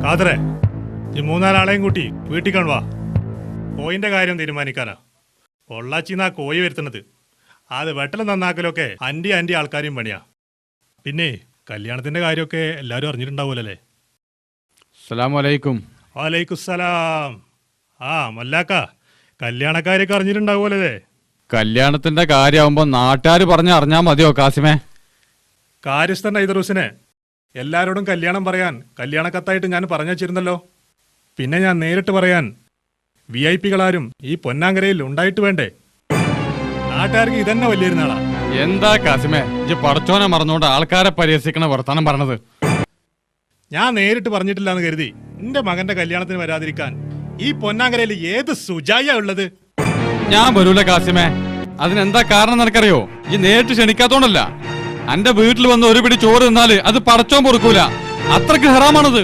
കാതറേ ഈ മൂന്നാലാളെയും കൂട്ടി വീട്ടിൽ കാണുവാ. കോയിന്റെ കാര്യം തീരുമാനിക്കാനാ. പൊള്ളാച്ചിന്നാ കോയി വരുത്തണത് അത് വെട്ടലം നന്നാക്കലൊക്കെ അന്റെ അന്റെ ആൾക്കാരെയും പണിയാ. പിന്നെ കല്യാണത്തിന്റെ കാര്യമൊക്കെ എല്ലാവരും അറിഞ്ഞിട്ടുണ്ടാവൂലല്ലേ വാലൈക്കുസലാം ആ മല്ലാക്ക കല്യാണക്കാരൊക്കെ അറിഞ്ഞിട്ടുണ്ടാവുമല്ലേ കല്യാണത്തിന്റെ കാര്യമാകുമ്പോ നാട്ടുകാർ പറഞ്ഞ അറിഞ്ഞാ മതിയോ കാസിമേ? കാര്യസ്ഥൻ ഐദറൂസിനെ എല്ലാവരോടും കല്യാണം പറയാൻ കല്യാണ കല്യാണക്കത്തായിട്ട് ഞാൻ പറഞ്ഞു വച്ചിരുന്നല്ലോ പിന്നെ ഞാൻ നേരിട്ട് പറയാൻ വി ഐ പികളാരും ഈ പൊന്നാങ്കരയിൽ ഉണ്ടായിട്ട് വേണ്ടേ? നാട്ടുകാർക്ക് ഇതന്നെ വലിയൊരുന്നാളാ എന്താ കാസിമേ? ഇജ്ജ് പടച്ചോനെ മറന്നുകൊണ്ട് ആൾക്കാരെ പരിഹസിക്കണ വർത്താനം പറഞ്ഞത്. ഞാൻ നേരിട്ട് പറഞ്ഞിട്ടില്ല എന്ന് കരുതി എന്റെ മകന്റെ കല്യാണത്തിന് വരാതിരിക്കാൻ ഈ പൊന്നാങ്കരയിൽ ഏത് സുജായ ഉള്ളത്? ഞാൻ വരൂല കാസിമേ. അതിനെന്താ കാരണം നിനക്കറിയോ ഈ നേരിട്ട് ക്ഷണിക്കാത്തോണ്ടല്ല. അന്റെ വീട്ടിൽ വന്ന് ഒരു പിടി ചോറ് തിന്നാൽ അത് പടച്ചോൻ പൊറുക്കൂല. അത്രയ്ക്ക് ഹറാമാണത്.